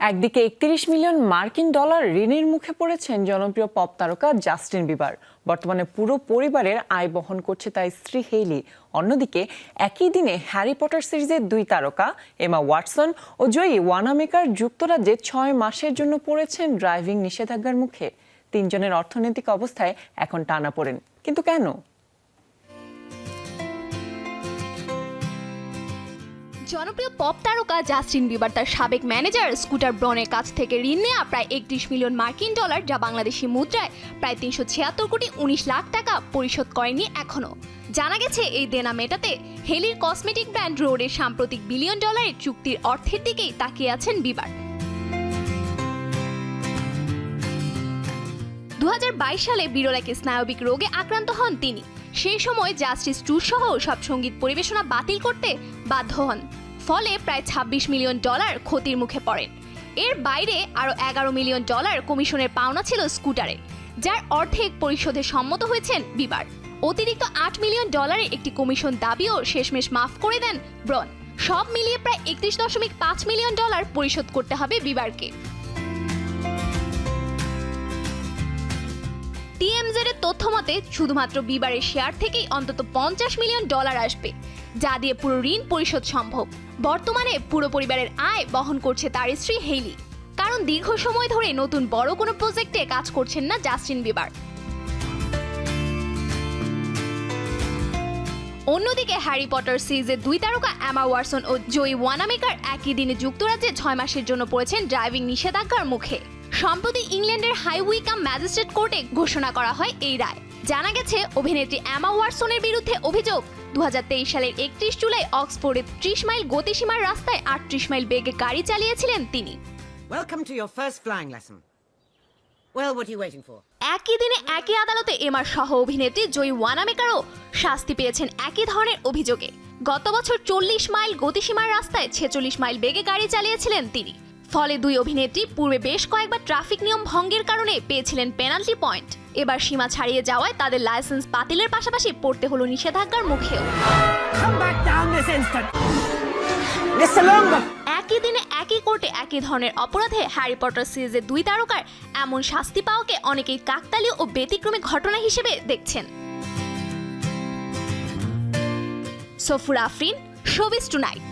একদিকে একত্রিশ মিলিয়ন মার্কিন ডলার ঋণের মুখে পড়েছেন জনপ্রিয় পপ তারকা জাস্টিন বিবার। বর্তমানে পুরো পরিবারের আয় বহন করছে তার স্ত্রী হেইলি। অন্যদিকে একই দিনে হ্যারি পটার সিরিজের দুই তারকা, এমা ওয়াটসন ও জয়ী ওয়ানামেকার যুক্তরাজ্যে ছয় মাসের জন্য পড়েছেন ড্রাইভিং নিষেধাজ্ঞার মুখে। তিনজনের অর্থনৈতিক অবস্থায় এখন টানা পড়েন। কিন্তু কেন? জনপ্রিয় পপ তারকা জাস্টিন বিবার, তার সাবেক ম্যানেজার স্কুটার ব্রনের কাছ থেকে ঋণ নেওয়া প্রায় একত্রিশ মিলিয়ন মার্কিন ডলার যা বাংলাদেশি মুদ্রায় প্রায় তিনশো ছিয়াত্তর কোটি উনিশ লাখ টাকা পরিশোধ করেনি এখনও। জানা গেছে, এই দেনা মেটাতে হেলির কসমেটিক ব্র্যান্ড রোডের সাম্প্রতিক বিলিয়ন ডলারের চুক্তির অর্থের দিকেই তাকিয়ে আছেন বিবার। দু হাজার বাইশ সালে বিরল এক স্নায়বিক রোগে আক্রান্ত হন তিনি। সেই সময় জাস্টিস ট্যুর সহ সব সংগীত পরিবেশনা বাতিল করতে বাধ্য হন। ফলে প্রায় ২৬ মিলিয়ন ডলার ক্ষতির মুখে পড়েন। এর বাইরে আরও এগারো মিলিয়ন ডলার কমিশনের পাওনা ছিল স্কুটারে, যার অর্ধেক পরিশোধে সম্মত হয়েছেন বিবার। অতিরিক্ত আট মিলিয়ন ডলারের একটি কমিশন দাবিও শেষমেশ মাফ করে দেন ব্রন। সব মিলিয়ে প্রায় একত্রিশ দশমিক পাঁচ মিলিয়ন ডলার পরিশোধ করতে হবে বিবারকে। টিএমজেড তথ্য মতে, শুধুমাত্র বিবারের শেয়ার থেকেই অন্তত পঞ্চাশ মিলিয়ন ডলার আসবে, যা দিয়ে পুরো ঋণ পরিশোধ সম্ভব। বর্তমানে পুরো পরিবারের আয় বহন করছে তার স্ত্রী হেইলি। কারণ দীর্ঘ সময় ধরে নতুন বড় কোনো প্রজেক্টে কাজ করছেন না জাস্টিন বিবার। অন্যদিকে হ্যারি পটার সিরিজের দুই তারকা অ্যামা ওয়ারসন ও জয়ী ওয়ানামেকার একই দিনে যুক্তরাজ্যে ছয় মাসের জন্য পড়েছেন ড্রাইভিং নিষেধাজ্ঞার মুখে। সম্প্রতি ইংল্যান্ডের হাইউইকাম ম্যাজিস্ট্রেট কোর্টে ঘোষণা করা হয় এই রায় জানা গেছে অভিনেত্রী অ্যামা ওয়ারসনের বিরুদ্ধে অভিযোগ দু সালের একত্রিশ জুলাই অক্সফোর্ডে ত্রিশ মাইল গতিসীমার রাস্তায় আটত্রিশ মাইল বেগে গাড়ি চালিয়েছিলেন তিনি Welcome to your first flying lesson. Well, what are you waiting for? একই দিনে একই আদালতে এমার সহ অভিনেত্রী জয়ী ওয়ানামেকারও শাস্তি পেয়েছেন একই ধরনের অভিযোগে গত বছর চল্লিশ মাইল গতিসীমার রাস্তায় ছেচল্লিশ মাইল বেগে গাড়ি চালিয়েছিলেন তিনি ফলে দুই অভিনেত্রী পূর্বে বেশ কয়েকবার ট্রাফিক নিয়ম ভঙ্গের কারণে পেয়েছিলেন পেনাল্টি পয়েন্ট এবার সীমা ছাড়িয়ে যাওয়ায় তাদের লাইসেন্স বাতিলের পাশাপাশি পড়তে হলো নিষেধাজ্ঞার মুখেও! একই দিনে একই কোর্টে একই ধরনের অপরাধে হ্যারি পটার সিরিজের দুই তারকার এমন শাস্তি পাওয়াকে অনেকেই কাকতালীয় ও ব্যতিক্রমী ঘটনা হিসেবে দেখছেন। Safur Afrin showbiz tonight.